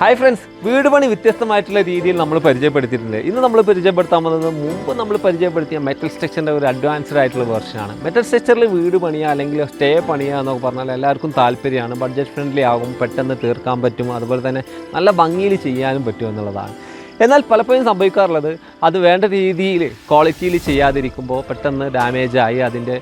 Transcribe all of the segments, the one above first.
Hi friends വീട് പണി വ്യത്യസ്തമായിട്ടുള്ള രീതിയിൽ നമ്മൾ പരിചയപ്പെടുത്തിയിട്ടുണ്ട്. ഇന്ന് നമ്മൾ പരിചയപ്പെടുത്താൻ പോകുന്നത് മുമ്പ് നമ്മൾ പരിചയപ്പെടുത്തിയ മെറ്റൽ സ്ട്രക്ചറിന്റെ ഒരു അഡ്വാൻസ്ഡ് ആയിട്ടുള്ള വെർഷനാണ് മെറ്റൽ സ്ട്രക്ചറിൽ വീട് പണിയുക അല്ലെങ്കിൽ സ്റ്റേ പണിയുക എന്നൊക്കെ പറഞ്ഞാൽ എല്ലാവർക്കും താല്പര്യമാണ്. ബഡ്ജറ്റ് ഫ്രണ്ട്ലി ആകും പെട്ടെന്ന് തീർക്കാൻ പറ്റും. അതുപോലെ തന്നെ നല്ല ഭംഗിയിൽ ചെയ്യാനും പറ്റും എന്നുള്ളതാണ്. എന്നാൽ പലപ്പോഴും സംഭവിക്കാറുള്ളത് അത് വേണ്ട രീതിയിൽ ക്വാളിറ്റിയിൽ ചെയ്യാതിരിക്കുമ്പോൾ പെട്ടെന്ന് ഡാമേജായി അതിന്റെ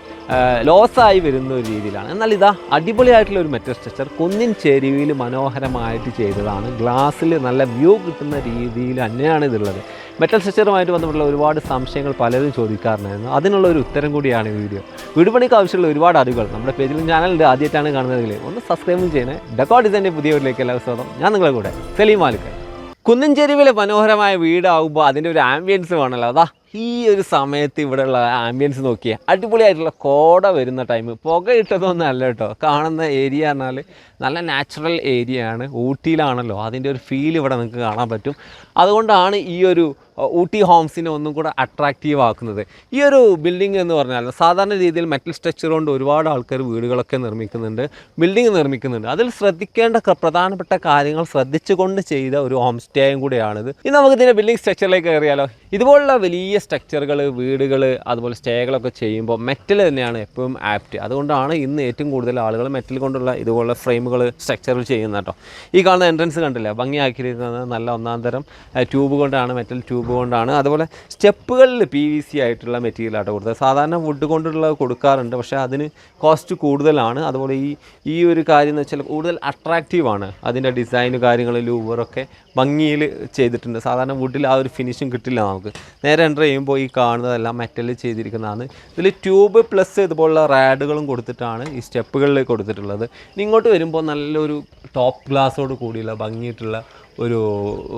ലോസായി വരുന്ന ഒരു രീതിയിലാണ്. എന്നാൽ ഇതാ അടിപൊളിയായിട്ടുള്ള ഒരു മെറ്റൽ സ്ട്രക്ചർ കുന്നിൻ ചെരുവിൽ മനോഹരമായിട്ട് ചെയ്തതാണ്. ഗ്ലാസ്സിൽ നല്ല വ്യൂ കിട്ടുന്ന രീതിയിൽ തന്നെയാണ് ഇതുള്ളത്. മെറ്റൽ സ്ട്രക്ചറുമായിട്ട് ബന്ധപ്പെട്ടുള്ള ഒരുപാട് സംശയങ്ങൾ പലരും ചോദിക്കാറുണ്ടായിരുന്നു. അതിനുള്ള ഒരു ഉത്തരം കൂടിയാണ് ഈ വീഡിയോ. വീട് പണിക്ക് ആവശ്യമുള്ള ഒരുപാട് അറിവുകൾ നമ്മുടെ പേജിലും ചാനലിന്റെ ആദ്യമായിട്ടാണ് കാണുന്നതെങ്കിൽ ഒന്ന് സബ്സ്ക്രൈബും ചെയ്യണേ. ഡെക്കോ ഡിസൈന്റെ പുതിയ വീട്ടിലേക്ക് എല്ലാവർക്കും സ്വാഗതം. ഞാൻ നിങ്ങളെ കൂടെ സലീം മാലിക്കൽ കുന്നഞ്ചേരിവിലെ മനോഹരമായ വീടാകുമ്പോൾ അതിന്റെ ഒരു ആംബിയൻസ് വേണമല്ലോ അതാ ഈ ഒരു സമയത്ത് ഇവിടെയുള്ള ആംബിയൻസ് നോക്കിയാൽ അടിപൊളിയായിട്ടുള്ള കോട വരുന്ന ടൈം പുക ഇട്ടതൊന്നും അല്ല കേട്ടോ. കാണുന്ന ഏരിയ പറഞ്ഞാൽ നല്ല നാച്ചുറൽ ആണ്. ഊട്ടിയിലാണല്ലോ. അതിന്റെ ഒരു ഫീൽ ഇവിടെ നിങ്ങൾക്ക് കാണാൻ പറ്റും. അതുകൊണ്ടാണ് ഈ ഒരു ഊട്ടി ഹോംസിനെ ഒന്നും കൂടെ അട്രാക്റ്റീവ് ആക്കുന്നത്. ഈ ഒരു ബിൽഡിംഗ് എന്ന് പറഞ്ഞാൽ സാധാരണ രീതിയിൽ മെറ്റൽ സ്ട്രക്ചർ കൊണ്ട് ഒരുപാട് ആൾക്കാർ വീടുകളൊക്കെ നിർമ്മിക്കുന്നുണ്ട് ബിൽഡിംഗ് നിർമ്മിക്കുന്നുണ്ട്. അതിൽ ശ്രദ്ധിക്കേണ്ട പ്രധാനപ്പെട്ട കാര്യങ്ങൾ ശ്രദ്ധിച്ചുകൊണ്ട് ചെയ്ത ഒരു ഹോം സ്റ്റേയും കൂടെയാണിത്. ഇനി നമുക്ക് ഇതിന്റെ ബിൽഡിംഗ് സ്ട്രക്ചറിലേക്ക് കയറിയാലോ. ഇതുപോലുള്ള വലിയ സ്ട്രക്ചറുകൾ വീടുകൾ അതുപോലെ സ്റ്റേകളൊക്കെ ചെയ്യുമ്പോൾ മെറ്റൽ തന്നെയാണ് എപ്പോഴും ആപ്റ്റ് അതുകൊണ്ടാണ് ഇന്ന് ഏറ്റവും കൂടുതൽ ആളുകൾ മെറ്റൽ കൊണ്ടുള്ള ഇതുപോലുള്ള ഫ്രെയിമുകൾ സ്ട്രക്ചറിൽ ചെയ്യുന്ന കേട്ടോ. ഈ കാണുന്ന എൻട്രൻസ് കണ്ടില്ലേ? ഭംഗിയാക്കിയിരിക്കുന്നത് നല്ല ഒന്നാം തരം ട്യൂബ് കൊണ്ടാണ് മെറ്റൽ ട്യൂബ് കൊണ്ടാണ്. അതുപോലെ സ്റ്റെപ്പുകളിൽ പി വി സി ആയിട്ടുള്ള മെറ്റീരിയലാണ് കൊടുത്തത്. സാധാരണ വുഡ് കൊണ്ടുള്ള കൊടുക്കാറുണ്ട് പക്ഷേ അതിന് കോസ്റ്റ് കൂടുതലാണ്. അതുപോലെ ഈ ഈ ഒരു കാര്യം എന്ന് വെച്ചാൽ കൂടുതൽ അട്രാക്റ്റീവാണ് അതിന്റെ ഡിസൈന് കാര്യങ്ങൾ ലൂവറൊക്കെ ഭംഗിയിൽ ചെയ്തിട്ടുണ്ട്. സാധാരണ വുഡിൽ ആ ഒരു ഫിനിഷും കിട്ടില്ല നമുക്ക്. നേരെ എന്റർ ചെയ്യുമ്പോൾ ഈ കാണുന്നതെല്ലാം മെറ്റലിൽ ചെയ്തിരിക്കുന്നതാണ്. ഇതിൽ ട്യൂബ് പ്ലസ് ഇതുപോലുള്ള റാഡുകളും കൊടുത്തിട്ടാണ് ഈ സ്റ്റെപ്പുകളിൽ കൊടുത്തിട്ടുള്ളത്. ഇനി ഇങ്ങോട്ട് വരുമ്പോൾ നല്ലൊരു ടോപ്പ് ഗ്ലാസ്സോട് കൂടിയുള്ള ഭംഗിയിട്ടുള്ള ഒരു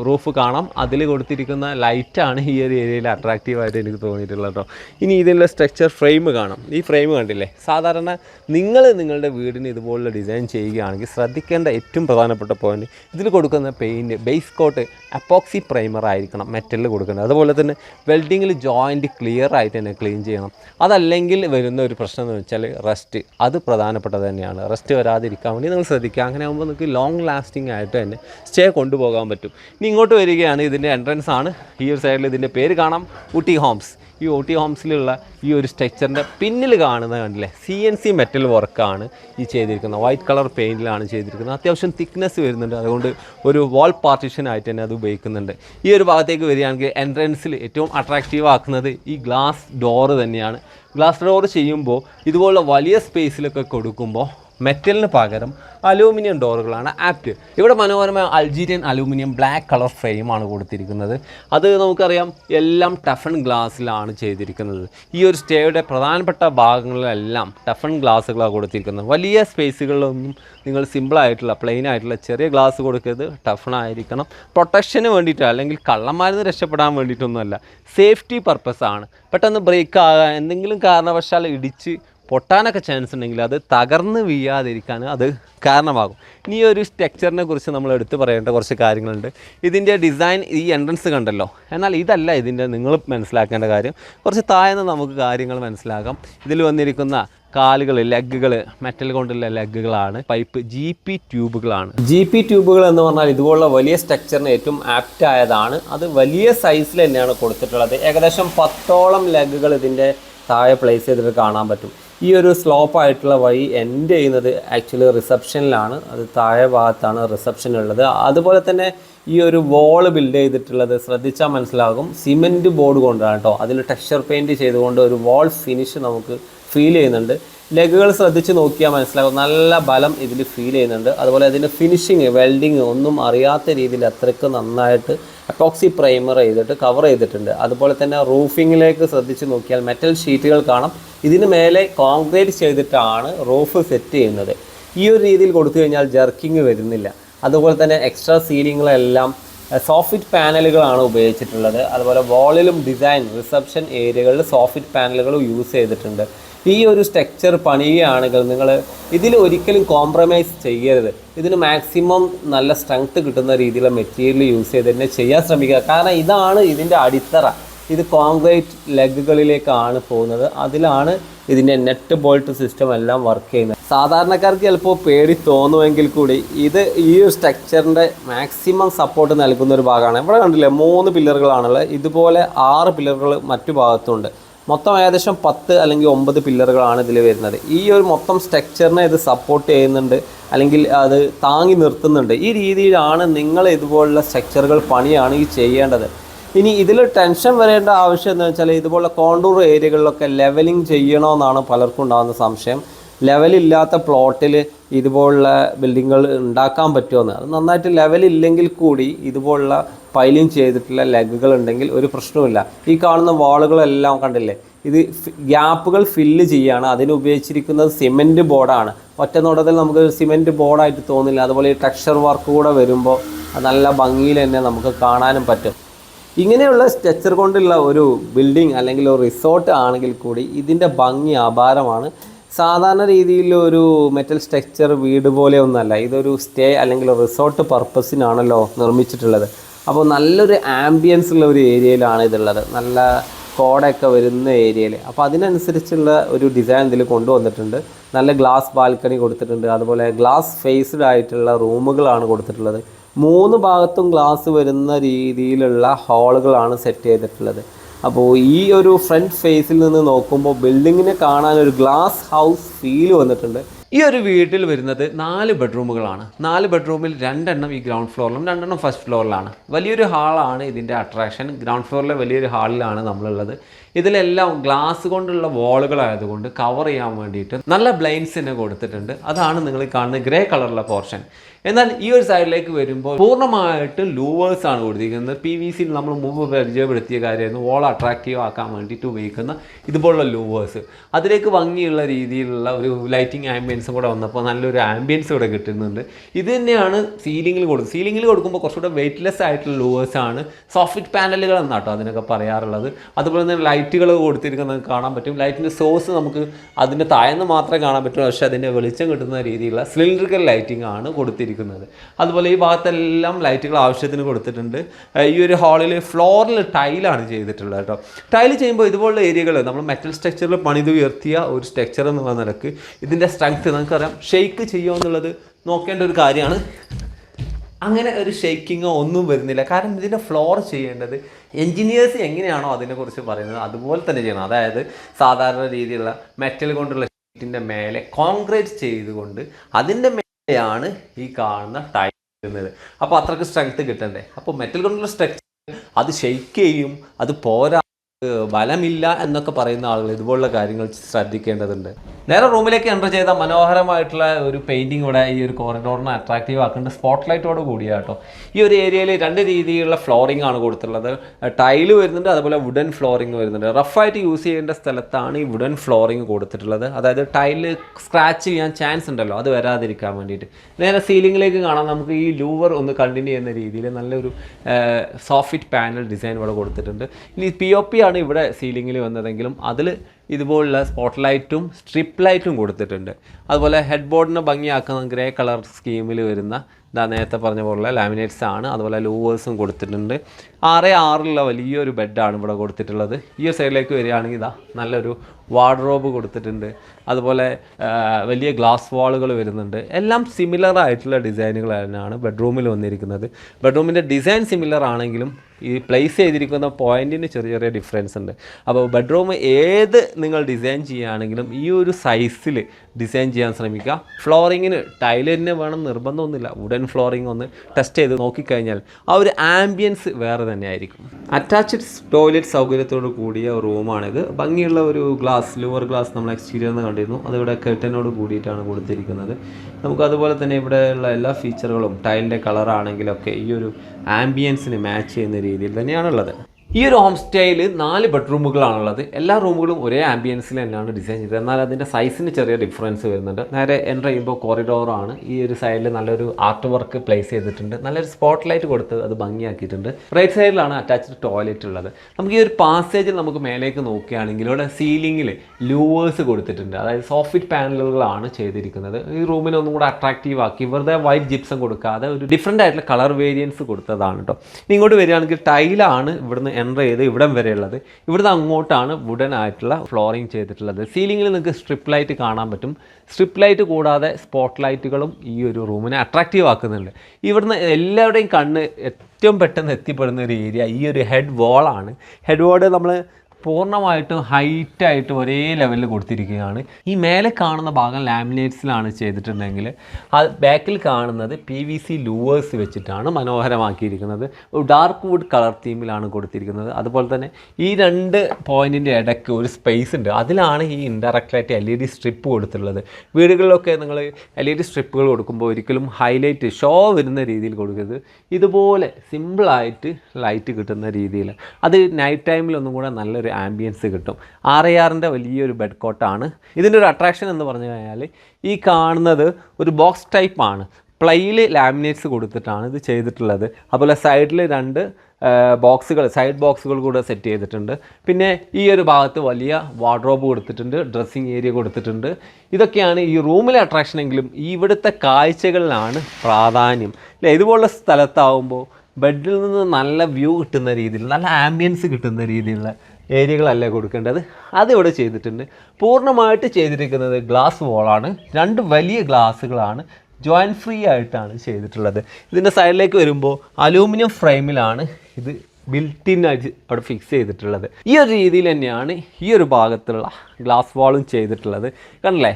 റൂഫ് കാണാം. അതിൽ കൊടുത്തിരിക്കുന്ന ലൈറ്റാണ് ഈ ഒരു ഏരിയയിൽ അട്രാക്റ്റീവായിട്ട് എനിക്ക് തോന്നിയിട്ടുള്ളത് കേട്ടോ ഇനി ഇതിന്റെ സ്ട്രക്ചർ ഫ്രെയിം കാണാം. ഈ ഫ്രെയിം കണ്ടില്ലേ? സാധാരണ നിങ്ങൾ നിങ്ങളുടെ വീടിന് ഇതുപോലുള്ള ഡിസൈൻ ചെയ്യുകയാണെങ്കിൽ ശ്രദ്ധിക്കേണ്ട ഏറ്റവും പ്രധാനപ്പെട്ട പോയിന്റ് ഇതിൽ കൊടുക്കുന്ന paint base coat epoxy primer ആയിരിക്കണം മെറ്റലിൽ കൊടുക്കേണ്ടത്. അതുപോലെ തന്നെ വെൽഡിങ്ങിൽ ജോയിന്റ് ക്ലിയർ ആയിട്ട് തന്നെ ക്ലീൻ ചെയ്യണം. അതല്ലെങ്കിൽ വരുന്ന ഒരു പ്രശ്നം എന്ന് വെച്ചാൽ റസ്റ്റ് അത് പ്രധാനപ്പെട്ടത് തന്നെയാണ്. റസ്റ്റ് വരാതിരിക്കാൻ വേണ്ടി നിങ്ങൾ ശ്രദ്ധിക്കുക. അങ്ങനെ ആകുമ്പോൾ നിങ്ങൾക്ക് ലോങ് ലാസ്റ്റിംഗ് ആയിട്ട് തന്നെ സ്റ്റേ കൊണ്ടുപോകാൻ പറ്റും. ഇനി ഇങ്ങോട്ട് വരികയാണ് ഇതിന്റെ എൻട്രൻസ് ആണ്. ഈ ഒരു സൈഡിൽ ഇതിന്റെ പേര് കാണാം. ഊട്ടി ഹോംസ് ഈ ഊട്ടി ഹോംസിലുള്ള ഈ ഒരു സ്ട്രക്ചറിന്റെ പിന്നിൽ കാണുന്ന കണ്ടില്ലേ? സി എൻ സി മെറ്റൽ വർക്കാണ് ഈ ചെയ്തിരിക്കുന്നത്. വൈറ്റ് കളർ പെയിന്റിലാണ് ചെയ്തിരിക്കുന്നത്. അത്യാവശ്യം തിക്നെസ് വരുന്നുണ്ട്. അതുകൊണ്ട് ഒരു വാൾ പാർട്ടീഷൻ ആയിട്ട് തന്നെ അത് ഉപയോഗിക്കുന്നുണ്ട്. ഈ ഒരു ഭാഗത്തേക്ക് വരികയാണെങ്കിൽ എൻട്രൻസിൽ ഏറ്റവും അട്രാക്റ്റീവ് ആക്കുന്നത് ഈ ഗ്ലാസ് ഡോറ് തന്നെയാണ്. ഗ്ലാസ് ഡോർ ചെയ്യുമ്പോൾ ഇതുപോലുള്ള വലിയ സ്പേസിലൊക്കെ കൊടുക്കുമ്പോൾ മെറ്റലിന് പകരം അലൂമിനിയം ഡോറുകളാണ് ആപ്റ്റ്. ഇവിടെ മനോഹരമായ അൾജീരിയൻ അലൂമിനിയം ബ്ലാക്ക് കളർ ഫ്രെയിമാണ് കൊടുത്തിരിക്കുന്നത്. അത് നമുക്കറിയാം എല്ലാം ടഫൺ ഗ്ലാസ്സിലാണ് ചെയ്തിരിക്കുന്നത്. ഈ ഒരു സ്റ്റേയുടെ പ്രധാനപ്പെട്ട ഭാഗങ്ങളിലെല്ലാം ടഫൺ ഗ്ലാസ്സുകളാണ് കൊടുത്തിരിക്കുന്നത്. വലിയ സ്പേസുകളിലൊന്നും നിങ്ങൾ സിമ്പിളായിട്ടുള്ള പ്ലെയിൻ ആയിട്ടുള്ള ചെറിയ ഗ്ലാസ് കൊടുക്കരുത്. ടഫൺ ആയിരിക്കണം. പ്രൊട്ടക്ഷന് വേണ്ടിയിട്ട് അല്ലെങ്കിൽ കള്ളന്മാരിൽ രക്ഷപ്പെടാൻ വേണ്ടിയിട്ടൊന്നുമല്ല. സേഫ്റ്റി പർപ്പസ് ആണ് പെട്ടെന്ന് ബ്രേക്ക് ആകാൻ എന്തെങ്കിലും കാരണവശാൽ ഇടിച്ച് പൊട്ടാനൊക്കെ ചാൻസ് ഉണ്ടെങ്കിൽ അത് തകർന്ന് വീഴാതിരിക്കാൻ അത് കാരണമാകും. ഇനി ഒരു സ്ട്രക്ചറിനെ കുറിച്ച് നമ്മൾ എടുത്തു പറയേണ്ട കുറച്ച് കാര്യങ്ങളുണ്ട്. ഇതിന്റെ ഡിസൈൻ ഈ എൻട്രൻസ് കണ്ടല്ലോ. എന്നാൽ ഇതല്ല ഇതിന്റെ നിങ്ങൾ മനസ്സിലാക്കേണ്ട കാര്യം. കുറച്ച് താഴ്ന്ന് നമുക്ക് കാര്യങ്ങൾ മനസ്സിലാക്കാം. ഇതിൽ വന്നിരിക്കുന്ന കാലുകൾ ലെഗുകൾ മെറ്റൽ കൊണ്ടുള്ള ലെഗുകളാണ് പൈപ്പ് ജി പി ട്യൂബുകളാണ് ജി പി ട്യൂബുകൾ എന്ന് പറഞ്ഞാൽ ഇതുപോലുള്ള വലിയ സ്ട്രക്ചറിന് ഏറ്റവും ആപ്റ്റ് ആയതാണ്. അത് വലിയ സൈസിൽ തന്നെയാണ് കൊടുത്തിട്ടുള്ളത്. ഏകദേശം പത്തോളം ലെഗുകൾ ഇതിന്റെ താഴെ പ്ലേസ് ചെയ്തിട്ട് കാണാൻ പറ്റും. ഈ ഒരു സ്ലോപ്പ് ആയിട്ടുള്ള വഴി എൻഡ് ചെയ്യുന്നത് ആക്ച്വലി റിസപ്ഷനിലാണ് അത് താഴെ ഭാഗത്താണ് റിസപ്ഷൻ ഉള്ളത്. അതുപോലെ തന്നെ ഈ ഒരു വോൾ ബിൽഡ് ചെയ്തിട്ടുള്ളത് ശ്രദ്ധിച്ചാൽ മനസ്സിലാകും. സിമെന്റ് ബോർഡ് കൊണ്ടാണ് കേട്ടോ അതിൽ ടെക്സ്ചർ പെയിന്റ് ചെയ്തുകൊണ്ട് ഒരു വോൾ ഫിനിഷ് നമുക്ക് ഫീൽ ചെയ്യുന്നുണ്ട്. ലെഗുകൾ ശ്രദ്ധിച്ച് നോക്കിയാൽ മനസ്സിലാകും. നല്ല ബലം ഇതിൽ ഫീൽ ചെയ്യുന്നുണ്ട്. അതുപോലെ അതിന്റെ ഫിനിഷിങ് വെൽഡിങ് ഒന്നും അറിയാത്ത രീതിയിൽ അത്രയ്ക്ക് നന്നായിട്ട് അപ്പോക്സി പ്രൈമർ ചെയ്തിട്ട് കവർ ചെയ്തിട്ടുണ്ട്. അതുപോലെ തന്നെ റൂഫിങ്ങിലേക്ക് ശ്രദ്ധിച്ച് നോക്കിയാൽ മെറ്റൽ ഷീറ്റുകൾ കാണാം. ഇതിന് മേലെ കോൺക്രീറ്റ് ചെയ്തിട്ടാണ് റൂഫ് സെറ്റ് ചെയ്യുന്നത്. ഈ ഒരു രീതിയിൽ കൊടുത്തു കഴിഞ്ഞാൽ ജർക്കിങ് വരുന്നില്ല. അതുപോലെ തന്നെ എക്സ്ട്രാ സീലിങ്ങുകളെല്ലാം സോഫിറ്റ് പാനലുകളാണ് ഉപയോഗിച്ചിട്ടുള്ളത്. അതുപോലെ വാളിലും ഡിസൈൻ റിസപ്ഷൻ ഏരിയകളിൽ സോഫിറ്റ് പാനലുകൾ യൂസ് ചെയ്തിട്ടുണ്ട്. ഈ ഒരു സ്ട്രക്ചർ പണിയുകയാണെങ്കിൽ നിങ്ങൾ ഇതിൽ ഒരിക്കലും കോംപ്രമൈസ് ചെയ്യരുത്. ഇതിന് മാക്സിമം നല്ല സ്ട്രെങ്ത് കിട്ടുന്ന രീതിയിലുള്ള മെറ്റീരിയൽ യൂസ് ചെയ്ത് തന്നെ ചെയ്യാൻ ശ്രമിക്കുക. കാരണം ഇതാണ് ഇതിന്റെ അടിത്തറ. ഇത് കോൺക്രീറ്റ് ലെഗുകളിലേക്കാണ് പോകുന്നത്. അതിലാണ് ഇതിന്റെ നെറ്റ് ബോൾട്ട് സിസ്റ്റം എല്ലാം വർക്ക് ചെയ്യുന്നത്. സാധാരണക്കാർക്ക് ചിലപ്പോൾ പേടി തോന്നുമെങ്കിൽ കൂടി ഇത് ഈ ഒരു സ്ട്രക്ചറിന്റെ മാക്സിമം സപ്പോർട്ട് നൽകുന്ന ഒരു ഭാഗമാണ്. ഇവിടെ കണ്ടില്ലേ മൂന്ന് പില്ലറുകളാണുള്ളത്. ഇതുപോലെ ആറ് പില്ലറുകൾ മറ്റു ഭാഗത്തുണ്ട്. മൊത്തം ഏകദേശം പത്ത് അല്ലെങ്കിൽ ഒമ്പത് പില്ലറുകളാണ് ഇതിൽ വരുന്നത്. ഈ ഒരു മൊത്തം സ്ട്രക്ചറിനെ ഇത് സപ്പോർട്ട് ചെയ്യുന്നുണ്ട് അല്ലെങ്കിൽ അത് താങ്ങി നിർത്തുന്നുണ്ട്. ഈ രീതിയിലാണ് നിങ്ങൾ ഇതുപോലുള്ള സ്ട്രക്ചറുകൾ പണിയാണ് ഈ ചെയ്യേണ്ടത്. ഇനി ഇതിൽ ടെൻഷൻ വരേണ്ട ആവശ്യം എന്ന് വെച്ചാൽ ഇതുപോലെ കോണ്ടൂർ ഏരിയകളിലൊക്കെ ലെവലിംഗ് ചെയ്യണമെന്നാണ് പലർക്കും ഉണ്ടാകുന്ന സംശയം. ലെവലില്ലാത്ത പ്ലോട്ടിൽ ഇതുപോലുള്ള ബിൽഡിങ്ങുകൾ ഉണ്ടാക്കാൻ പറ്റുമെന്ന്. അത് നന്നായിട്ട് ലെവലില്ലെങ്കിൽ കൂടി ഇതുപോലുള്ള പൈലിംഗ് ചെയ്തിട്ടുള്ള ലെഗുകൾ ഉണ്ടെങ്കിൽ ഒരു പ്രശ്നവുമില്ല. ഈ കാണുന്ന വാളുകളെല്ലാം കണ്ടില്ലേ? ഇത് ഗ്യാപ്പുകൾ ഫില്ല് ചെയ്യാണ്. അതിന് ഉപയോഗിച്ചിരിക്കുന്നത് സിമെന്റ് ബോർഡാണ് ഒറ്റ നോട്ടത്തിൽ നമുക്ക് സിമെന്റ് ബോർഡായിട്ട് തോന്നില്ല. അതുപോലെ ഈ ടെക്സ്ചർ വർക്ക് കൂടെ വരുമ്പോൾ നല്ല ഭംഗിയിൽ തന്നെ നമുക്ക് കാണാനും പറ്റും. ഇങ്ങനെയുള്ള സ്ട്രക്ചർ കൊണ്ടുള്ള ഒരു ബിൽഡിംഗ് അല്ലെങ്കിൽ ഒരു റിസോർട്ട് ആണെങ്കിൽ കൂടി ഇതിന്റെ ഭംഗി അപാരമാണ്. സാധാരണ രീതിയിൽ ഒരു മെറ്റൽ സ്ട്രക്ചർ വീട് പോലെ ഒന്നല്ല. ഇതൊരു സ്റ്റേ അല്ലെങ്കിൽ റിസോർട്ട് പർപ്പസിനാണല്ലോ നിർമ്മിച്ചിട്ടുള്ളത്. അപ്പോൾ നല്ലൊരു ആംബിയൻസ് ഉള്ള ഒരു ഏരിയയിലാണ് ഇതുള്ളത്. നല്ല കോടയൊക്കെ വരുന്ന ഏരിയയിൽ അപ്പോൾ അതിനനുസരിച്ചുള്ള ഒരു ഡിസൈൻ ഇതിൽ കൊണ്ടുവന്നിട്ടുണ്ട്. നല്ല ഗ്ലാസ് ബാൽക്കണി കൊടുത്തിട്ടുണ്ട്. അതുപോലെ ഗ്ലാസ് ഫേസ്ഡ് ആയിട്ടുള്ള റൂമുകളാണ് കൊടുത്തിട്ടുള്ളത്. മൂന്ന് ഭാഗത്തും ഗ്ലാസ് വരുന്ന രീതിയിലുള്ള ഹാളുകളാണ് സെറ്റ് ചെയ്തിട്ടുള്ളത്. അപ്പോൾ ഈ ഒരു ഫ്രണ്ട് ഫേസിൽ നിന്ന് നോക്കുമ്പോൾ ബിൽഡിങ്ങിനെ കാണാൻ ഒരു ഗ്ലാസ് ഹൗസ് ഫീൽ വന്നിട്ടുണ്ട്. ഈ ഒരു വീട്ടിൽ വരുന്നത് നാല് ബെഡ്റൂമുകളാണ് നാല് ബെഡ്റൂമിൽ രണ്ടെണ്ണം ഈ ഗ്രൗണ്ട് ഫ്ലോറിലും രണ്ടെണ്ണം ഫസ്റ്റ് ഫ്ലോറിലാണ് വലിയൊരു ഹാളാണ് ഇതിന്റെ അട്രാക്ഷൻ ഗ്രൗണ്ട് ഫ്ലോറിലെ വലിയൊരു ഹാളിലാണ് നമ്മളുള്ളത്. ഇതിലെല്ലാം ഗ്ലാസ് കൊണ്ടുള്ള വാളുകളായതുകൊണ്ട് കവർ ചെയ്യാൻ വേണ്ടിയിട്ട് നല്ല ബ്ലൈൻഡ്സ് തന്നെ കൊടുത്തിട്ടുണ്ട്. അതാണ് നിങ്ങൾ കാണുന്ന ഗ്രേ കളറുള്ള പോർഷൻ എന്നാൽ ഈ ഒരു സൈഡിലേക്ക് വരുമ്പോൾ പൂർണമായിട്ട് ലൂവേഴ്സ് ആണ് കൊടുത്തിരിക്കുന്നത്. പി വി സിയിൽ നമ്മൾ മുമ്പ് പരിചയപ്പെടുത്തിയ കാര്യമായിരുന്നു വോൾ അട്രാക്റ്റീവ് ആക്കാൻ വേണ്ടിയിട്ട് ഉപയോഗിക്കുന്ന ഇതുപോലുള്ള ലൂവേഴ്സ് അതിലേക്ക് ഭംഗിയുള്ള രീതിയിലുള്ള ഒരു ലൈറ്റിംഗ് ആംബിയൻസും കൂടെ വന്നപ്പോൾ നല്ലൊരു ആംബിയൻസ് ഇവിടെ കിട്ടുന്നുണ്ട്. ഇത് തന്നെയാണ് സീലിംഗിൽ കൊടുക്കുന്നത് സീലിംഗിൽ കൊടുക്കുമ്പോൾ കുറച്ചുകൂടെ വെയിറ്റ്ലെസ് ആയിട്ടുള്ള ലൂവേഴ്സ് ആണ്. സോഫ്റ്റ് പാനലുകൾ എന്നാട്ടോ അതിനൊക്കെ പറയാറുള്ളത്. അതുപോലെ തന്നെ ലൈറ്റുകൾ കൊടുത്തിരിക്കുന്നത് കാണാൻ പറ്റും. ലൈറ്റിന്റെ സോഴ്സ് നമുക്ക് അതിന്റെ താഴ്ന്ന് മാത്രമേ കാണാൻ പറ്റുള്ളൂ. പക്ഷേ അതിന്റെ വെളിച്ചം കിട്ടുന്ന രീതിയിലുള്ള സിലിണ്ടറിക്കൽ ലൈറ്റിംഗ് ആണ് കൊടുത്തിരിക്കുന്നത്. അതുപോലെ ഈ ഭാഗത്തെല്ലാം ലൈറ്റുകൾ ആവശ്യത്തിന് കൊടുത്തിട്ടുണ്ട്. ഈ ഒരു ഹാളിൽ ഫ്ലോറിൽ ടൈലാണ് ചെയ്തിട്ടുള്ളത് കേട്ടോ. ടൈൽ ചെയ്യുമ്പോൾ ഇതുപോലുള്ള ഏരിയകൾ നമ്മൾ മെറ്റൽ സ്ട്രക്ചറിൽ പണിത് ഉയർത്തിയ ഒരു സ്ട്രക്ചർ എന്നുള്ള നിലയ്ക്ക് ഇതിന്റെ സ്ട്രെങ്ത് നമുക്കറിയാം ഷെയ്ക്ക് ചെയ്യുമോ എന്നുള്ളത് നോക്കേണ്ട ഒരു കാര്യമാണ്. അങ്ങനെ ഒരു ഷേക്കിങ്ങോ ഒന്നും വരുന്നില്ല. കാരണം ഇതിന്റെ ഫ്ലോർ ചെയ്യേണ്ടത് എൻജിനീയേഴ്സ് എങ്ങനെയാണോ അതിനെക്കുറിച്ച് പറയുന്നത്. അതുപോലെ തന്നെ ചെയ്യണം. അതായത് സാധാരണ രീതിയിലുള്ള മെറ്റൽ കൊണ്ടുള്ള ഷീറ്റിന്റെ മേലെ കോൺക്രീറ്റ് ചെയ്തുകൊണ്ട് അതിന്റെ മേലെയാണ് ഈ കാണുന്ന ടൈൽ വരുന്നത് അപ്പോൾ അത്രയ്ക്ക് സ്ട്രെങ്ത് കിട്ടണ്ടേ? അപ്പോൾ മെറ്റൽ കൊണ്ടുള്ള സ്ട്രക്ചർ അത് ഷെയ്ക്ക് ചെയ്യും അത് പോരാ ബലമില്ല എന്നൊക്കെ പറയുന്ന ആളുകൾ ഇതുപോലുള്ള കാര്യങ്ങൾ ശ്രദ്ധിക്കേണ്ടതുണ്ട്. നേരെ റൂമിലേക്ക് എന്റർ ചെയ്ത മനോഹരമായിട്ടുള്ള ഒരു പെയിന്റിംഗ് ഇവിടെ ഈ ഒരു കോറിഡോറിനെ അട്രാക്റ്റീവ് ആക്കേണ്ട സ്പോട്ട് ലൈറ്റോട് കൂടിയാണ് കേട്ടോ. ഈ ഒരു ഏരിയയിൽ രണ്ട് രീതിയിലുള്ള ഫ്ലോറിംഗ് ആണ് കൊടുത്തിട്ടുള്ളത്. ടൈൽ വരുന്നുണ്ട് അതുപോലെ വുഡൻ ഫ്ലോറിംഗ് വരുന്നുണ്ട്. റഫായിട്ട് യൂസ് ചെയ്യേണ്ട സ്ഥലത്താണ് ഈ വുഡൻ ഫ്ലോറിംഗ് കൊടുത്തിട്ടുള്ളത്. അതായത് ടൈൽ സ്ക്രാച്ച് ചെയ്യാൻ ചാൻസ് ഉണ്ടല്ലോ അത് വരാതിരിക്കാൻ വേണ്ടിയിട്ട്. നേരെ സീലിംഗിലേക്ക് കാണാം. നമുക്ക് ഈ ലൂവർ ഒന്ന് കണ്ടിന്യൂ ചെയ്യുന്ന രീതിയിൽ നല്ലൊരു സോഫ്റ്റ് പാനൽ ഡിസൈൻ ഇവിടെ കൊടുത്തിട്ടുണ്ട്. ഇനി പി ഒ പി ആണ് ഇവിടെ സീലിംഗിൽ വന്നതെങ്കിലും അതിൽ ഇതുപോലുള്ള സ്പോട്ട് ലൈറ്റും സ്ട്രിപ്പ് ലൈറ്റും കൊടുത്തിട്ടുണ്ട്. അതുപോലെ ഹെഡ് ബോർഡിനെ ഭംഗിയാക്കുന്ന ഗ്രേ കളർ സ്കീമിൽ വരുന്ന ഇതാ നേരത്തെ പറഞ്ഞ പോലുള്ള ലാമിനേറ്റ്സ് ആണ്. അതുപോലെ ലൂവേഴ്സും കൊടുത്തിട്ടുണ്ട്. ആറ് ആറുള്ള വലിയൊരു ബെഡാണ് ഇവിടെ കൊടുത്തിട്ടുള്ളത്. ഈ സൈഡിലേക്ക് വരികയാണെങ്കിൽ ഇതാ നല്ലൊരു വാർഡ്രോബ് കൊടുത്തിട്ടുണ്ട്. അതുപോലെ വലിയ ഗ്ലാസ് വാളുകൾ വരുന്നുണ്ട്. എല്ലാം സിമിലർ ആയിട്ടുള്ള ഡിസൈനുകൾ തന്നെയാണ് ബെഡ്റൂമിൽ വന്നിരിക്കുന്നത്. ബെഡ്റൂമിന്റെ ഡിസൈൻ സിമിലർ ആണെങ്കിലും ഈ പ്ലേസ് ചെയ്തിരിക്കുന്ന പോയിന്റിന് ചെറിയ ചെറിയ ഡിഫറൻസ് ഉണ്ട്. അപ്പോൾ ബെഡ്റൂം ഏത് നിങ്ങൾ ഡിസൈൻ ചെയ്യുകയാണെങ്കിലും ഈ ഒരു സൈസിൽ ഡിസൈൻ ചെയ്യാൻ ശ്രമിക്കുക. ഫ്ലോറിങ്ങിന് ടൈലിന് വേണം നിർബന്ധമൊന്നുമില്ല. വുഡൻ ഫ്ലോറിംഗ് ഒന്ന് ടെസ്റ്റ് ചെയ്ത് നോക്കിക്കഴിഞ്ഞാൽ ആ ഒരു ആംബിയൻസ് വേറെ തന്നെയായിരിക്കും. അറ്റാച്ച്ഡ് ടോയ്ലറ്റ് സൗകര്യത്തോട് കൂടിയ റൂമാണിത് ഭംഗിയുള്ള ഒരു ഗ്ലാസ് ലോവർ ഗ്ലാസ് നമ്മൾ എക്സ്റ്റീരിയറിൽ നിന്ന് കണ്ടിരുന്നു. അതിവിടെ കെട്ടനോട് കൂടിയിട്ടാണ് കൊടുത്തിരിക്കുന്നത്. നമുക്ക് അതുപോലെ തന്നെ ഇവിടെയുള്ള എല്ലാ ഫീച്ചറുകളും ടൈലിന്റെ കളറാണെങ്കിലൊക്കെ ഈ ഒരു ആംബിയൻസിന് മാച്ച് ചെയ്യുന്ന രീതിയിൽ തന്നെയാണുള്ളത്. ഈ ഒരു ഹോം സ്റ്റേയിൽ നാല് ബെഡ്റൂമുകളാണുള്ളത് എല്ലാ റൂമുകളും ഒരേ ആംബിയൻസിൽ തന്നെയാണ് ഡിസൈൻ ചെയ്തത്. എന്നാൽ അതിന്റെ സൈസിന് ചെറിയ ഡിഫറൻസ് വരുന്നുണ്ട്. നേരെ എന്റർ ചെയ്യുമ്പോൾ കോറിഡോറാണ് ഈ ഒരു സൈഡിൽ നല്ലൊരു ആർട്ട് വർക്ക് പ്ലേസ് ചെയ്തിട്ടുണ്ട്. നല്ലൊരു സ്പോട്ട് ലൈറ്റ് കൊടുത്ത് അത് ഭംഗിയാക്കിയിട്ടുണ്ട്. റൈറ്റ് സൈഡിലാണ് അറ്റാച്ച്ഡ് ടോയ്ലറ്റ് ഉള്ളത്. നമുക്ക് ഈ ഒരു പാസേജിൽ നമുക്ക് മേലേക്ക് നോക്കുകയാണെങ്കിൽ ഇവിടെ സീലിംഗിൽ ലൂവേഴ്സ് കൊടുത്തിട്ടുണ്ട്. അതായത് സോഫ്റ്റ് പാനലുകളാണ് ചെയ്തിരിക്കുന്നത്. ഈ റൂമിനെ ഒന്നും കൂടെ അട്രാക്റ്റീവ് ആക്കി വെറുതെ വൈറ്റ് ജിപ്സം കൊടുക്കാതെ ഒരു ഡിഫറെന്റ് ആയിട്ടുള്ള കളർ വേരിയൻസ് കൊടുത്തതാണ് കേട്ടോ ഇനി ഇങ്ങോട്ട് വരികയാണെങ്കിൽ ടൈലാണ് ഇവിടുന്ന് എന്റർ ചെയ്ത് ഇവിടം വരെയുള്ളത്. ഇവിടുന്ന് അങ്ങോട്ടാണ് വുഡൻ ആയിട്ടുള്ള ഫ്ലോറിങ് ചെയ്തിട്ടുള്ളത്. സീലിങ്ങിൽ നിങ്ങൾക്ക് സ്ട്രിപ്പ് ലൈറ്റ് കാണാൻ പറ്റും. സ്ട്രിപ്പ് ലൈറ്റ് കൂടാതെ സ്പോട്ട് ലൈറ്റുകളും ഈ ഒരു റൂമിനെ അട്രാക്റ്റീവ് ആക്കുന്നുണ്ട്. ഇവിടുന്ന് എല്ലാവരുടെയും കണ്ണ് ഏറ്റവും പെട്ടെന്ന് എത്തിപ്പെടുന്ന ഒരു ഏരിയ ഈ ഒരു ഹെഡ് വാളാണ് ഹെഡ് വാൾ നമ്മൾ പൂർണമായിട്ടും ഹൈറ്റായിട്ട് ഒരേ ലെവലിൽ കൊടുത്തിരിക്കുകയാണ്. ഈ മേലെ കാണുന്ന ഭാഗം ലാമിനേറ്റ്സിലാണ് ചെയ്തിട്ടുണ്ടെങ്കിൽ അത് ബാക്കിൽ കാണുന്നത് പി വി സി ലൂവേഴ്സ് വെച്ചിട്ടാണ് മനോഹരമാക്കിയിരിക്കുന്നത്. ഡാർക്ക് വുഡ് കളർ തീമിലാണ് കൊടുത്തിരിക്കുന്നത്. അതുപോലെ തന്നെ ഈ രണ്ട് പോയിന്റിന്റെ ഇടയ്ക്ക് ഒരു സ്പേസ് ഉണ്ട്. അതിലാണ് ഈ ഇൻഡയറക്റ്റായിട്ട് എൽ ഇ ഡി സ്ട്രിപ്പ് കൊടുത്തിട്ടുള്ളത്. വീടുകളിലൊക്കെ നിങ്ങൾ എൽ ഇ ഡി സ്ട്രിപ്പുകൾ കൊടുക്കുമ്പോൾ ഒരിക്കലും ഹൈലൈറ്റ് ഷോ വരുന്ന രീതിയിൽ കൊടുക്കരുത്. ഇതുപോലെ സിമ്പിളായിട്ട് ലൈറ്റ് കിട്ടുന്ന രീതിയിൽ. അത് നൈറ്റ് ടൈമിൽ ഒന്നും കൂടെ നല്ലൊരു ആംബിയൻസ് കിട്ടും. ആർ എ ആറിന്റെ വലിയൊരു ബെഡ് കോട്ടാണ് ഇതിന്റെ ഒരു അട്രാക്ഷൻ എന്ന് പറഞ്ഞു കഴിഞ്ഞാൽ ഈ കാണുന്നത് ഒരു ബോക്സ് ടൈപ്പ് ആണ്. പ്ലൈയിൽ ലാമിനേറ്റ്സ് കൊടുത്തിട്ടാണ് ഇത് ചെയ്തിട്ടുള്ളത്. അതുപോലെ സൈഡിൽ രണ്ട് ബോക്സുകൾ സൈഡ് ബോക്സുകൾ കൂടെ സെറ്റ് ചെയ്തിട്ടുണ്ട്. പിന്നെ ഈ ഒരു ഭാഗത്ത് വലിയ വാർഡ്രോബ് കൊടുത്തിട്ടുണ്ട് ഡ്രസ്സിങ് ഏരിയ കൊടുത്തിട്ടുണ്ട്. ഇതൊക്കെയാണ് ഈ റൂമിലെ ഈ ഇവിടുത്തെ കാഴ്ചകളിലാണ് പ്രാധാന്യം. അല്ലേ ഇതുപോലുള്ള സ്ഥലത്താവുമ്പോൾ ബെഡിൽ നിന്ന് നല്ല വ്യൂ കിട്ടുന്ന രീതിയിൽ നല്ല ആംബിയൻസ് കിട്ടുന്ന രീതിയിലുള്ള ഏരിയകളല്ലേ കൊടുക്കേണ്ടത്? അതിവിടെ ചെയ്തിട്ടുണ്ട്. പൂർണമായിട്ട് ചെയ്തിരിക്കുന്നത് ഗ്ലാസ് വോളാണ് രണ്ട് വലിയ ഗ്ലാസ്സുകളാണ് ജോയിൻ ഫ്രീ ആയിട്ടാണ് ചെയ്തിട്ടുള്ളത്. ഇതിന്റെ സൈഡിലേക്ക് വരുമ്പോൾ അലൂമിനിയം ഫ്രെയിമിലാണ് ഇത് ബിൽട്ടിൻ ആയിട്ട് അവിടെ ഫിക്സ് ചെയ്തിട്ടുള്ളത്. ഈ ഒരു രീതിയിൽ തന്നെയാണ് ഈ ഒരു ഭാഗത്തുള്ള ഗ്ലാസ് വാളും ചെയ്തിട്ടുള്ളത്. കണ്ടല്ലേ?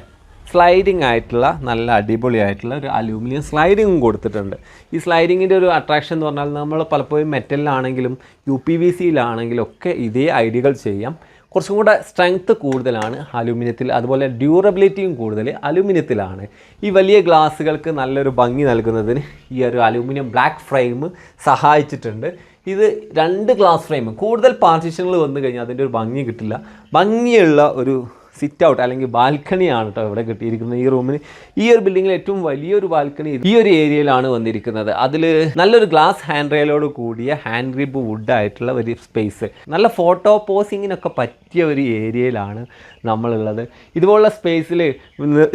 സ്ലൈഡിങ് ആയിട്ടുള്ള നല്ല അടിപൊളിയായിട്ടുള്ള ഒരു അലൂമിനിയം സ്ലൈഡിങ്ങും കൊടുത്തിട്ടുണ്ട്. ഈ സ്ലൈഡിങ്ങിന്റെ ഒരു അട്രാക്ഷൻ എന്ന് പറഞ്ഞാൽ നമ്മൾ പലപ്പോഴും മെറ്റലിലാണെങ്കിലും യു പി വി സിയിലാണെങ്കിലും ഒക്കെ ഇതേ ഐഡിയകൾ ചെയ്യാം. കുറച്ചും കൂടെ സ്ട്രെങ്ത്ത് കൂടുതലാണ് അലൂമിനിയത്തിൽ അതുപോലെ ഡ്യൂറബിലിറ്റിയും കൂടുതൽ അലൂമിനിയത്തിലാണ് ഈ വലിയ ഗ്ലാസ്സുകൾക്ക് നല്ലൊരു ഭംഗി നൽകുന്നതിന് ഈ ഒരു അലൂമിനിയം ബ്ലാക്ക് ഫ്രെയിം സഹായിച്ചിട്ടുണ്ട്. ഇത് രണ്ട് ഗ്ലാസ് ഫ്രെയിം കൂടുതൽ പാർട്ടീഷനുകൾ വന്നു കഴിഞ്ഞാൽ അതിന്റെ ഒരു ഭംഗി കിട്ടില്ല. ഭംഗിയുള്ള ഒരു സിറ്റ് ഔട്ട് അല്ലെങ്കിൽ ബാൽക്കണിയാണ് കേട്ടോ ഇവിടെ കിട്ടിയിരിക്കുന്നത് ഈ റൂമിന് ഈ ഒരു ബിൽഡിങ്ങിൽ ഏറ്റവും വലിയൊരു ബാൽക്കണി ഈ ഒരു ഏരിയയിലാണ് വന്നിരിക്കുന്നത്. അതിൽ നല്ലൊരു ഗ്ലാസ് ഹാൻഡ് റെയിലോട് കൂടിയ ഹാൻഡ് ഗ്രിപ്പ് വുഡ് ആയിട്ടുള്ള ഒരു സ്പേസ് നല്ല ഫോട്ടോ പോസിങ്ങിനൊക്കെ പറ്റിയ ഒരു ഏരിയയിലാണ് നമ്മളുള്ളത്. ഇതുപോലുള്ള സ്പേസിൽ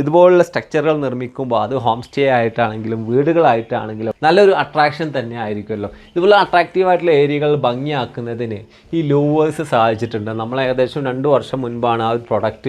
ഇതുപോലുള്ള സ്ട്രക്ചറുകൾ നിർമ്മിക്കുമ്പോൾ അത് ഹോം സ്റ്റേ ആയിട്ടാണെങ്കിലും വീടുകളായിട്ടാണെങ്കിലും നല്ലൊരു അട്രാക്ഷൻ തന്നെ ആയിരിക്കുമല്ലോ. ഇതുപോലെ അട്രാക്റ്റീവ് ആയിട്ടുള്ള ഏരിയകൾ ഭംഗിയാക്കുന്നതിന് ഈ ലൂവേഴ്സ് സഹായിച്ചിട്ടുണ്ട് നമ്മൾ ഏകദേശം രണ്ട് വർഷം മുൻപാണ് ആ ഒരു പ്രൊഡക്റ്റ്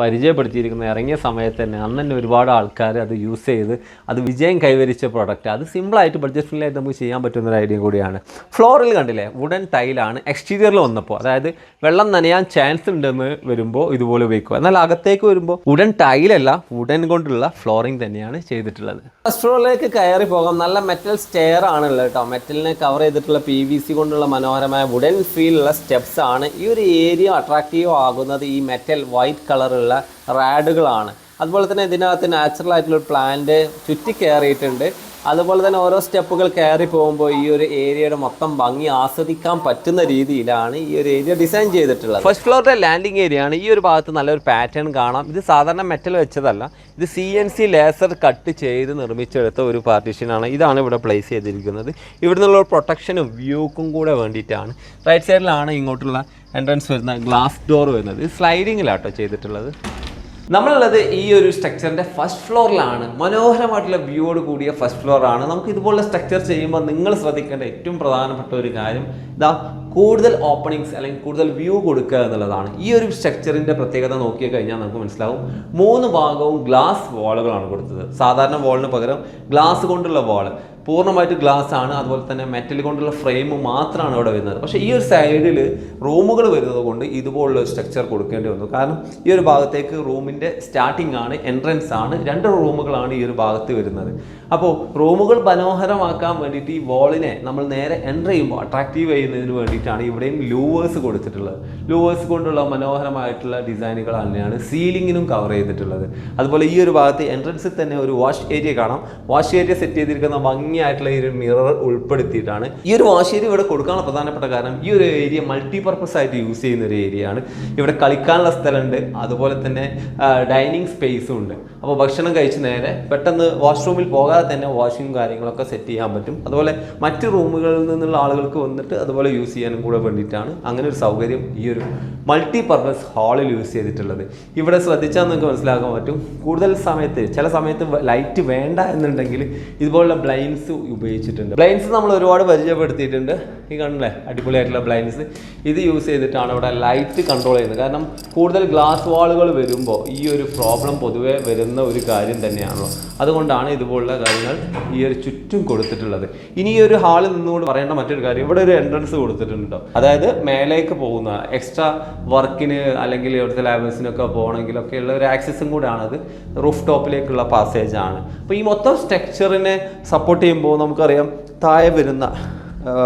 പരിചയപ്പെടുത്തിയിരിക്കുന്നത് ഇറങ്ങിയ സമയത്ത് തന്നെ അന്ന് തന്നെ ഒരുപാട് ആൾക്കാർ അത് യൂസ് ചെയ്ത് അത് വിജയം കൈവരിച്ച പ്രോഡക്റ്റ് അത് സിമ്പിളായിട്ട് ബഡ്ജറ്റ് ഫ്രണ്ട്ലി ആയിട്ട് നമുക്ക് ചെയ്യാൻ പറ്റുന്ന ഒരു ഐഡിയ കൂടിയാണ്. ഫ്ലോറിൽ കണ്ടില്ലേ വുഡൻ ടൈലാണ് എക്സ്റ്റീരിയറിൽ വന്നപ്പോൾ അതായത് വെള്ളം നനയാൻ ചാൻസ് ഉണ്ടെന്ന് വരുമ്പോൾ ഇതുപോലെ ഉപയോഗിക്കുക. എന്നാൽ അകത്തേക്ക് വരുമ്പോൾ വുഡൻ ടൈലല്ല വുഡൻ കൊണ്ടുള്ള ഫ്ലോറിംഗ് തന്നെയാണ് ചെയ്തിട്ടുള്ളത്. ഫസ്റ്റ് ഫ്ലോറിലേക്ക് കയറി പോകാം. നല്ല മെറ്റൽ സ്റ്റെയർ ആണുള്ളത് കേട്ടോ. മെറ്റലിനെ കവർ ചെയ്തിട്ടുള്ള പി വി സി കൊണ്ടുള്ള മനോഹരമായ വുഡൻ ഫീലുള്ള സ്റ്റെപ്സ് ആണ് ഈ ഒരു ഏരിയ അട്രാക്റ്റീവ് ആകുന്നത് ഈ മെറ്റൽ വൈറ്റ് കളറുള്ള റാഡുകളാണ്. അതുപോലെ തന്നെ ഇതിനകത്ത് നാച്ചുറൽ ആയിട്ടുള്ള പ്ലാന്റ് ചുറ്റി കയറിയിട്ടുണ്ട്. അതുപോലെ തന്നെ ഓരോ സ്റ്റെപ്പുകൾ കയറി പോകുമ്പോൾ ഈ ഒരു ഏരിയയുടെ മൊത്തം ഭംഗി ആസ്വദിക്കാൻ പറ്റുന്ന രീതിയിലാണ് ഈ ഒരു ഏരിയ ഡിസൈൻ ചെയ്തിട്ടുള്ളത്. ഫസ്റ്റ് ഫ്ലോറിലെ ലാൻഡിംഗ് ഏരിയ ആണ് ഈ ഒരു ഭാഗത്ത് നല്ലൊരു പാറ്റേൺ കാണാം. ഇത് സാധാരണ മെറ്റൽ വെച്ചതല്ല. ഇത് C N C laser cut ചെയ്ത് നിർമ്മിച്ചെടുത്ത ഒരു പാർട്ടീഷനാണ് ഇതാണ് ഇവിടെ പ്ലേസ് ചെയ്തിരിക്കുന്നത്. ഇവിടെ നിന്നുള്ള പ്രൊട്ടക്ഷനും വ്യൂക്കും കൂടെ വേണ്ടിയിട്ടാണ്. റൈറ്റ് സൈഡിലാണ് ഇങ്ങോട്ടുള്ള എൻട്രൻസ് വരുന്ന ഗ്ലാസ് ഡോർ വരുന്നത്. സ്ലൈഡിങ്ങിലാട്ടോ ചെയ്തിട്ടുള്ളത്. നമ്മളുള്ളത് ഈ ഒരു സ്ട്രക്ചറിന്റെ ഫസ്റ്റ് ഫ്ലോറിലാണ് മനോഹരമായിട്ടുള്ള വ്യൂയോട് കൂടിയ ഫസ്റ്റ് ഫ്ലോറാണ് നമുക്ക് ഇതുപോലുള്ള സ്ട്രക്ചർ ചെയ്യുമ്പോൾ നിങ്ങൾ ശ്രദ്ധിക്കേണ്ട ഏറ്റവും പ്രധാനപ്പെട്ട ഒരു കാര്യം ഇതാ കൂടുതൽ ഓപ്പണിങ്സ് അല്ലെങ്കിൽ കൂടുതൽ വ്യൂ കൊടുക്കുക എന്നുള്ളതാണ്. ഈ ഒരു സ്ട്രക്ചറിന്റെ പ്രത്യേകത നോക്കി കഴിഞ്ഞാൽ നമുക്ക് മനസ്സിലാവും. മൂന്ന് ഭാഗവും ഗ്ലാസ് വാളുകളാണ് കൊടുത്തത്. സാധാരണ വാളിന് പകരം ഗ്ലാസ് കൊണ്ടുള്ള വാൾ പൂർണമായിട്ട് ഗ്ലാസ് ആണ്. അതുപോലെ തന്നെ മെറ്റൽ കൊണ്ടുള്ള ഫ്രെയിം മാത്രമാണ് അവിടെ വരുന്നത്. പക്ഷേ ഈ ഒരു സൈഡിൽ റൂമുകൾ വരുന്നത് കൊണ്ട് ഇതുപോലുള്ള സ്ട്രക്ചർ കൊടുക്കേണ്ടി വന്നു. കാരണം ഈ ഒരു ഭാഗത്തേക്ക് റൂമിന്റെ സ്റ്റാർട്ടിംഗ് ആണ് എൻട്രൻസ് ആണ്. രണ്ട് റൂമുകളാണ് ഈ ഒരു ഭാഗത്ത് വരുന്നത്. അപ്പോൾ റൂമുകൾ മനോഹരമാക്കാൻ വേണ്ടിയിട്ട് ഈ വോളിനെ നമ്മൾ നേരെ എന്റർ ചെയ്യുമ്പോൾ അട്രാക്റ്റീവ് ചെയ്യുന്നതിന് വേണ്ടിയിട്ടാണ് ഇവിടെയും ലൂവേഴ്സ് കൊടുത്തിട്ടുള്ളത്. ലൂവേഴ്സ് കൊണ്ടുള്ള മനോഹരമായിട്ടുള്ള ഡിസൈനുകൾ തന്നെയാണ് സീലിങ്ങിനും കവർ ചെയ്തിട്ടുള്ളത്. അതുപോലെ ഈ ഒരു ഭാഗത്ത് എൻട്രൻസിൽ തന്നെ ഒരു വാഷ് ഏരിയ കാണാം. വാഷ് ഏരിയ സെറ്റ് ചെയ്തിരിക്കുന്ന ഭംഗിയായിട്ടുള്ള ഈ ഒരു മിറർ ഉൾപ്പെടുത്തിയിട്ടാണ് ഈ ഒരു വാഷ് ഏരിയ ഇവിടെ കൊടുക്കാനുള്ള പ്രധാനപ്പെട്ട കാരണം ഈ ഒരു ഏരിയ മൾട്ടിപർപ്പസ് ആയിട്ട് യൂസ് ചെയ്യുന്ന ഒരു ഏരിയയാണ് ഇവിടെ കളിക്കാനുള്ള സ്ഥലമുണ്ട്. അതുപോലെ തന്നെ ഡൈനിങ് സ്പേസും ഉണ്ട്. അപ്പോൾ ഭക്ഷണം കഴിച്ച് നേരെ പെട്ടെന്ന് വാഷ്റൂമിൽ പോകാതെ തന്നെ വാഷിങ്ങും കാര്യങ്ങളൊക്കെ സെറ്റ് ചെയ്യാൻ പറ്റും. അതുപോലെ മറ്റ് റൂമുകളിൽ നിന്നുള്ള ആളുകൾക്ക് വന്നിട്ട് അതുപോലെ യൂസ് ചെയ്യാനും കൂടെ വേണ്ടിയിട്ടാണ് അങ്ങനെ ഒരു സൗകര്യം ഈ ഒരു മൾട്ടി പർപ്പസ് ഹാളിൽ യൂസ് ചെയ്തിട്ടുള്ളത്. ഇവിടെ ശ്രദ്ധിച്ചാൽ നിങ്ങൾക്ക് മനസ്സിലാക്കാൻ പറ്റും. കൂടുതൽ സമയത്ത് ചില സമയത്ത് ലൈറ്റ് വേണ്ട എന്നുണ്ടെങ്കിൽ ഇതുപോലുള്ള ബ്ലൈൻസ് ഉപയോഗിച്ചിട്ടുണ്ട്. ബ്ലൈൻസ് നമ്മൾ ഒരുപാട് പരിചയപ്പെടുത്തിയിട്ടുണ്ട്. ഈ കണ്ടില്ലേ? അടിപൊളിയായിട്ടുള്ള ബ്ലൈൻസ് ഇത് യൂസ് ചെയ്തിട്ടാണ് ഇവിടെ ലൈറ്റ് കൺട്രോൾ ചെയ്യുന്നത്. കാരണം കൂടുതൽ ഗ്ലാസ് വാളുകൾ വരുമ്പോൾ ഈ ഒരു പ്രോബ്ലം പൊതുവേ വരുന്ന ഒരു കാര്യം തന്നെയാണല്ലോ. അതുകൊണ്ടാണ് ഇതുപോലുള്ള കാര്യങ്ങൾ ഈ ഒരു ചുറ്റും കൊടുത്തിട്ടുള്ളത്. ഇനി ഈ ഒരു ഹാളിൽ നിന്നുകൊണ്ട് പറയേണ്ട മറ്റൊരു കാര്യം ഇവിടെ ഒരു എൻട്രൻസ് കൊടുത്തിട്ടുണ്ടോ അതായത് മേലേക്ക് പോകുന്ന എക്സ്ട്രാ വർക്കിന് അല്ലെങ്കിൽ ഇവിടുത്തെ ലാബേഴ്സിനൊക്കെ പോകണമെങ്കിലൊക്കെ ഉള്ള ഒരു ആക്സസും കൂടെയാണത് റൂഫ് ടോപ്പിലേക്കുള്ള പാസേജാണ് അപ്പോൾ ഈ മൊത്തം സ്ട്രക്ചറിനെ സപ്പോർട്ട് ചെയ്യുമ്പോൾ നമുക്കറിയാം താഴെ വരുന്ന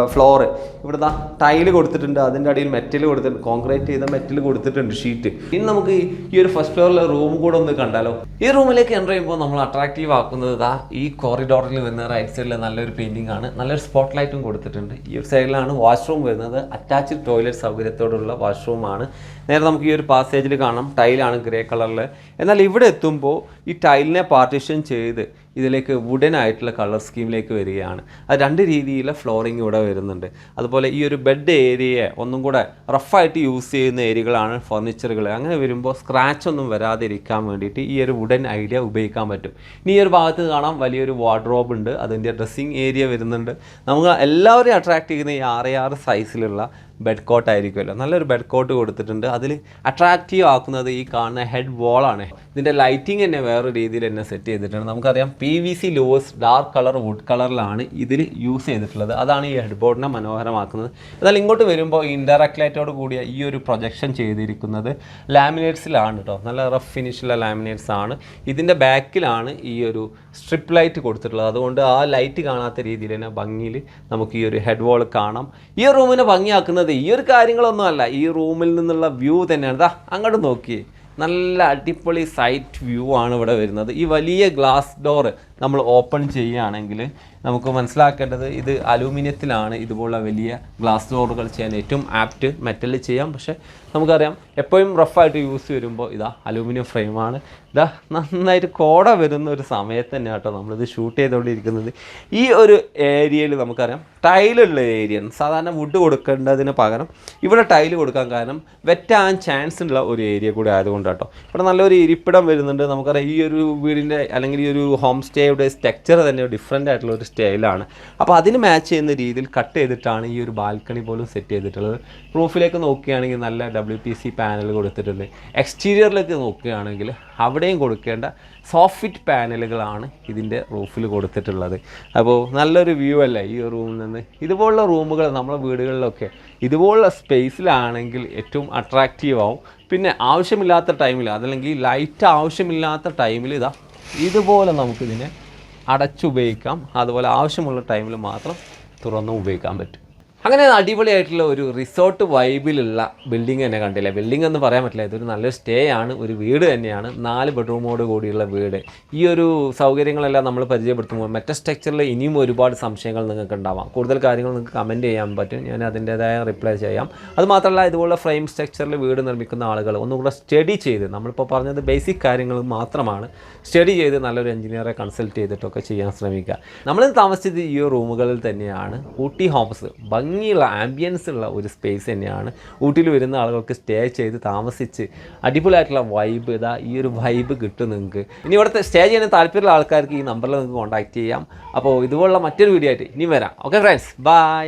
ഫ്ലോറ് ഇവിടെ ദാ ടൈൽ കൊടുത്തിട്ടുണ്ട്. അതിന്റെ അടിയിൽ മെറ്റൽ കൊടുത്തിട്ടുണ്ട്. കോൺക്രീറ്റ് ചെയ്ത മെറ്റൽ കൊടുത്തിട്ടുണ്ട് ഷീറ്റ് ഇനി നമുക്ക് ഈ- ഒരു ഫസ്റ്റ് ഫ്ലോറിലെ റൂം കൂടെ ഒന്ന് കണ്ടാലോ. ഈ റൂമിലേക്ക് എന്റർ ചെയ്യുമ്പോൾ നമ്മൾ അട്രാക്റ്റീവ് ആക്കുന്നത് ദാ ഈ കോറിഡോറിൽ വരുന്ന റൈറ്റ് സൈഡിൽ നല്ലൊരു പെയിന്റിംഗ് ആണ്. നല്ലൊരു സ്പോട്ട് ലൈറ്റും കൊടുത്തിട്ടുണ്ട്. ഈ ഒരു സൈഡിലാണ് വാഷ്റൂം വരുന്നത്. അറ്റാച്ച്ഡ് ടോയ്ലറ്റ് സൗകര്യത്തോടുള്ള വാഷ്റൂമാണ് നേരെ നമുക്ക് ഈ ഒരു പാസേജിൽ കാണാം. ടൈലാണ് ഗ്രേ കളറിൽ എന്നാൽ ഇവിടെ എത്തുമ്പോൾ ഈ ടൈലിനെ പാർട്ടീഷൻ ചെയ്ത് ഇതിലേക്ക് വുഡൻ ആയിട്ടുള്ള കളർ സ്കീമിലേക്ക് വരികയാണ്. അത് രണ്ട് രീതിയിലെ ഫ്ലോറിങ് ഇവിടെ വരുന്നുണ്ട്. അതുപോലെ ഈ ഒരു ബെഡ് ഏരിയയെ ഒന്നും കൂടെ റഫായിട്ട് യൂസ് ചെയ്യുന്ന ഏരിയകളാണ് ഫർണിച്ചറുകൾ അങ്ങനെ വരുമ്പോൾ സ്ക്രാച്ച് ഒന്നും വരാതിരിക്കാൻ വേണ്ടിയിട്ട് ഈ ഒരു വുഡൻ ഐഡിയ ഉപയോഗിക്കാൻ പറ്റും. ഇനി ഈ ഒരു ഭാഗത്ത് കാണാം വലിയൊരു വാർഡ്രോബ് ഉണ്ട്. അതിന്റെ ഡ്രസ്സിങ് ഏരിയ വരുന്നുണ്ട്. നമുക്ക് എല്ലാവരെയും അട്രാക്ട് ചെയ്യുന്ന ഈ ആറ് ആറ് സൈസിലുള്ള ബെഡ് കോട്ട് ആയിരിക്കുമല്ലോ. നല്ലൊരു ബെഡ് കോട്ട് കൊടുത്തിട്ടുണ്ട്. അതിൽ അട്രാക്റ്റീവ് ആക്കുന്നത് ഈ കാണുന്ന ഹെഡ് വോളാണ് ഇതിന്റെ ലൈറ്റിംഗ് തന്നെ വേറെ രീതിയിൽ തന്നെ സെറ്റ് ചെയ്തിട്ടുണ്ട്. നമുക്കറിയാം പി വി സി ലോസ് ഡാർക്ക് കളർ വുഡ് കളറിലാണ് ഇതിൽ യൂസ് ചെയ്തിട്ടുള്ളത്. അതാണ് ഈ ഹെഡ് ബോർഡിനെ മനോഹരമാക്കുന്നത്. എന്നാൽ ഇങ്ങോട്ട് വരുമ്പോൾ ഇൻഡയറക്റ്റ് ലൈറ്റോട് കൂടിയ ഈ ഒരു പ്രൊജക്ഷൻ ചെയ്തിരിക്കുന്നത് ലാമിനേറ്റ്സിലാണ് കേട്ടോ നല്ല റഫ് ഫിനിഷുള്ള ലാമിനേറ്റ്സ് ആണ്. ഇതിന്റെ ബാക്കിലാണ് ഈ ഒരു സ്ട്രിപ്പ് ലൈറ്റ് കൊടുത്തിട്ടുള്ളത്. അതുകൊണ്ട് ആ ലൈറ്റ് കാണാത്ത രീതിയിൽ തന്നെ ഭംഗിയിൽ നമുക്ക് ഈ ഒരു ഹെഡ് വോൾ കാണാം. ഈ റൂമിനെ ഭംഗിയാക്കുന്നത് ഈ ഒരു കാര്യങ്ങളൊന്നും അല്ല. ഈ റൂമിൽ നിന്നുള്ള വ്യൂ തന്നെയാണ്. ദാ അങ്ങോട്ട് നോക്കിയേ. നല്ല അടിപൊളി സൈറ്റ് വ്യൂ ആണ് ഇവിടെ വരുന്നത്. ഈ വലിയ ഗ്ലാസ് ഡോറ്. നമ്മൾ ഓപ്പൺ ചെയ്യുകയാണെങ്കിൽ നമുക്ക് മനസ്സിലാക്കേണ്ടത് ഇത് അലൂമിനിയത്തിലാണ് ഇതുപോലുള്ള വലിയ ഗ്ലാസ് ഡോറുകൾ ചെയ്യാൻ ഏറ്റവും ആപ്റ്റ് മെറ്റലിൽ ചെയ്യാം. പക്ഷേ നമുക്കറിയാം എപ്പോഴും റഫായിട്ട് യൂസ് വരുമ്പോൾ ഇതാ അലൂമിനിയം ഫ്രെയിമാണ് ഇതാ നന്നായിട്ട് കോട വരുന്ന ഒരു സമയത്ത് തന്നെ കേട്ടോ നമ്മളിത് ഷൂട്ട് ചെയ്തുകൊണ്ടിരിക്കുന്നത്. ഈ ഒരു ഏരിയയിൽ നമുക്കറിയാം ടൈലുള്ള ഏരിയ സാധാരണ വുഡ് കൊടുക്കേണ്ടതിന് പകരം ഇവിടെ ടൈൽ കൊടുക്കാൻ കാരണം വെറ്റാൻ ചാൻസ് ഉള്ള ഒരു ഏരിയ കൂടെ ആയതുകൊണ്ട് കേട്ടോ. ഇവിടെ നല്ലൊരു ഇരിപ്പിടം വരുന്നുണ്ട്. നമുക്കറിയാം ഈ ഒരു വീടിന്റെ അല്ലെങ്കിൽ ഈ ഒരു ഹോം സ്റ്റേയുടെ സ്ട്രക്ചർ തന്നെ ഡിഫറെന്റ് ആയിട്ടുള്ള ഒരു സ്റ്റൈലാണ് അപ്പോൾ അതിന് മാച്ച് ചെയ്യുന്ന രീതിയിൽ കട്ട് ചെയ്തിട്ടാണ് ഈ ഒരു ബാൽക്കണി പോലും സെറ്റ് ചെയ്തിട്ടുള്ളത്. റൂഫിലേക്ക് നോക്കുകയാണെങ്കിൽ നല്ല ഡബ്ല്യു പി സി പാനൽ കൊടുത്തിട്ടുണ്ട്. എക്സ്റ്റീരിയറിലേക്ക് നോക്കുകയാണെങ്കിൽ അവിടെയും കൊടുക്കേണ്ട സോഫ്റ്റ് പാനലുകളാണ് ഇതിന്റെ റൂഫിൽ കൊടുത്തിട്ടുള്ളത്. അപ്പോൾ നല്ലൊരു വ്യൂ അല്ലേ ഈ റൂമിൽ നിന്ന്? ഇതുപോലുള്ള റൂമുകൾ നമ്മുടെ വീടുകളിലൊക്കെ ഇതുപോലുള്ള സ്പേസിലാണെങ്കിൽ ഏറ്റവും അട്രാക്റ്റീവ് ആവും. പിന്നെ ആവശ്യമില്ലാത്ത ടൈമിൽ അതല്ലെങ്കിൽ ലൈറ്റ് ആവശ്യമില്ലാത്ത ടൈമിൽ ഇതാ ഇതുപോലെ നമുക്കിതിനെ അടച്ചുപയോഗിക്കാം. അതുപോലെ ആവശ്യമുള്ള ടൈമിൽ മാത്രം തുറന്ന് ഉപയോഗിക്കാൻ പറ്റും. അങ്ങനെ അടിപൊളിയായിട്ടുള്ള ഒരു റിസോർട്ട് വൈബിലുള്ള ബിൽഡിംഗ് തന്നെ കണ്ടില്ല? ബിൽഡിംഗ് എന്ന് പറയാൻ പറ്റില്ല. ഇതൊരു നല്ലൊരു സ്റ്റേ ആണ്. ഒരു വീട് തന്നെയാണ്. നാല് ബെഡ്റൂമോട് കൂടിയുള്ള വീട്. ഈ ഒരു സൗകര്യങ്ങളെല്ലാം നമ്മൾ പരിചയപ്പെടുത്തുമ്പോൾ മറ്റേ സ്ട്രക്ചറിൽ ഇനിയും ഒരുപാട് സംശയങ്ങൾ നിങ്ങൾക്ക് ഉണ്ടാവാം. കൂടുതൽ കാര്യങ്ങൾ നിങ്ങൾക്ക് കമന്റ് ചെയ്യാൻ പറ്റും. ഞാൻ അതിന്റേതായ റിപ്ലൈ ചെയ്യാം. അത് മാത്രമല്ല ഇതുപോലെ ഫ്രെയിം സ്ട്രക്ചറിൽ വീട് നിർമ്മിക്കുന്ന ആളുകൾ ഒന്നുകൂടെ സ്റ്റഡി ചെയ്ത് നമ്മളിപ്പോൾ പറഞ്ഞത് ബേസിക് കാര്യങ്ങൾ മാത്രമാണ് സ്റ്റഡി ചെയ്ത് നല്ലൊരു എഞ്ചിനീയറെ കൺസൾട്ട് ചെയ്തിട്ടൊക്കെ ചെയ്യാൻ ശ്രമിക്കുക. നമ്മൾ താമസിച്ചത് ഈ റൂമുകളിൽ തന്നെയാണ് ഊട്ടി ഹോംസ് ഭംഗിയുള്ള ആംബിയൻസ് ഉള്ള ഒരു സ്പേസ് തന്നെയാണ്. ഊട്ടിയിൽ വരുന്ന ആളുകൾക്ക് സ്റ്റേ ചെയ്ത് താമസിച്ച് അടിപൊളിയായിട്ടുള്ള വൈബ് ഇതാ ഈ ഒരു വൈബ് കിട്ടും നിങ്ങൾക്ക്. ഇനി ഇവിടുത്തെ സ്റ്റേ ചെയ്യാൻ താല്പര്യമുള്ള ആൾക്കാർക്ക് ഈ നമ്പറിൽ നിങ്ങൾക്ക് കോൺടാക്ട് ചെയ്യാം. അപ്പോൾ ഇതുപോലുള്ള മറ്റൊരു വീഡിയോ ആയിട്ട് ഇനി വരാം. Okay friends bye